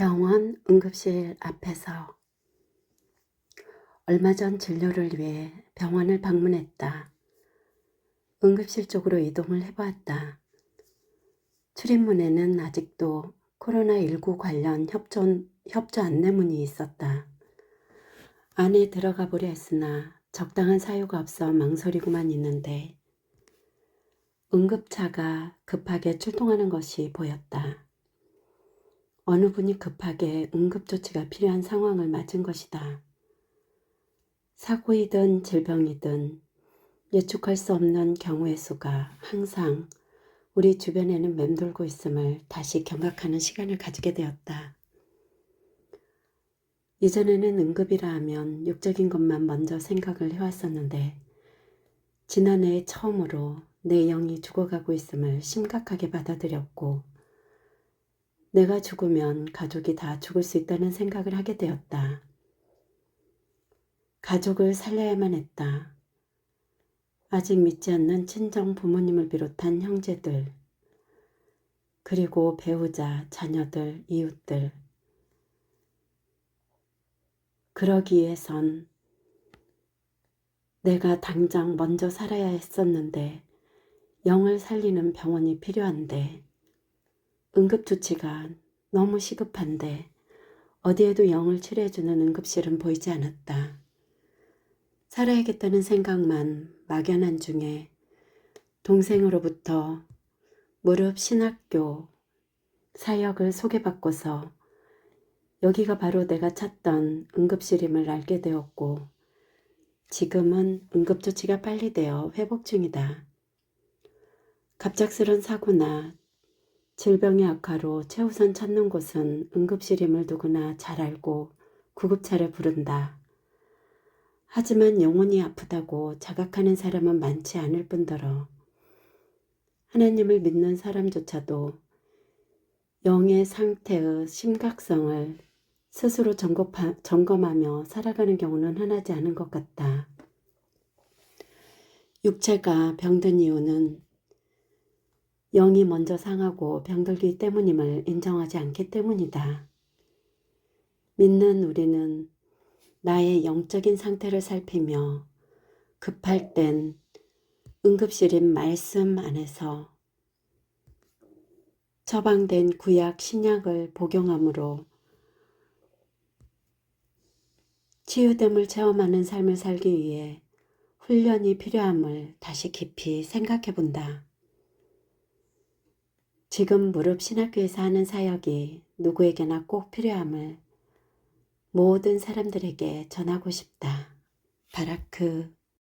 병원 응급실 앞에서 얼마 전 진료를 위해 병원을 방문했다. 응급실 쪽으로 이동을 해보았다. 출입문에는 아직도 코로나19 관련 협조, 협조 안내문이 있었다. 안에 들어가 보려 했으나 적당한 사유가 없어 망설이고만 있는데 응급차가 급하게 출동하는 것이 보였다. 어느 분이 급하게 응급조치가 필요한 상황을 맞은 것이다. 사고이든 질병이든 예측할 수 없는 경우의 수가 항상 우리 주변에는 맴돌고 있음을 다시 경각하는 시간을 가지게 되었다. 이전에는 응급이라 하면 육적인 것만 먼저 생각을 해왔었는데 지난해 처음으로 내 영이 죽어가고 있음을 심각하게 받아들였고 내가 죽으면 가족이 다 죽을 수 있다는 생각을 하게 되었다. 가족을 살려야만 했다. 아직 믿지 않는 친정 부모님을 비롯한 형제들, 그리고 배우자, 자녀들, 이웃들. 그러기 위해선 내가 당장 먼저 살아야 했었는데 영을 살리는 병원이 필요한데 응급조치가 너무 시급한데 어디에도 영을 치료해주는 응급실은 보이지 않았다. 살아야겠다는 생각만 막연한 중에 동생으로부터 무릎 신학교 사역을 소개받고서 여기가 바로 내가 찾던 응급실임을 알게 되었고 지금은 응급조치가 빨리 되어 회복 중이다. 갑작스런 사고나 질병의 악화로 최우선 찾는 곳은 응급실임을 누구나 잘 알고 구급차를 부른다. 하지만 영혼이 아프다고 자각하는 사람은 많지 않을 뿐더러 하나님을 믿는 사람조차도 영의 상태의 심각성을 스스로 점검하며 살아가는 경우는 흔하지 않은 것 같다. 육체가 병든 이유는 영이 먼저 상하고 병들기 때문임을 인정하지 않기 때문이다. 믿는 우리는 나의 영적인 상태를 살피며 급할 땐 응급실인 말씀 안에서 처방된 구약 신약을 복용함으로 치유됨을 체험하는 삶을 살기 위해 훈련이 필요함을 다시 깊이 생각해 본다. 지금 무릎 신학교에서 하는 사역이 누구에게나 꼭 필요함을 모든 사람들에게 전하고 싶다. 바라크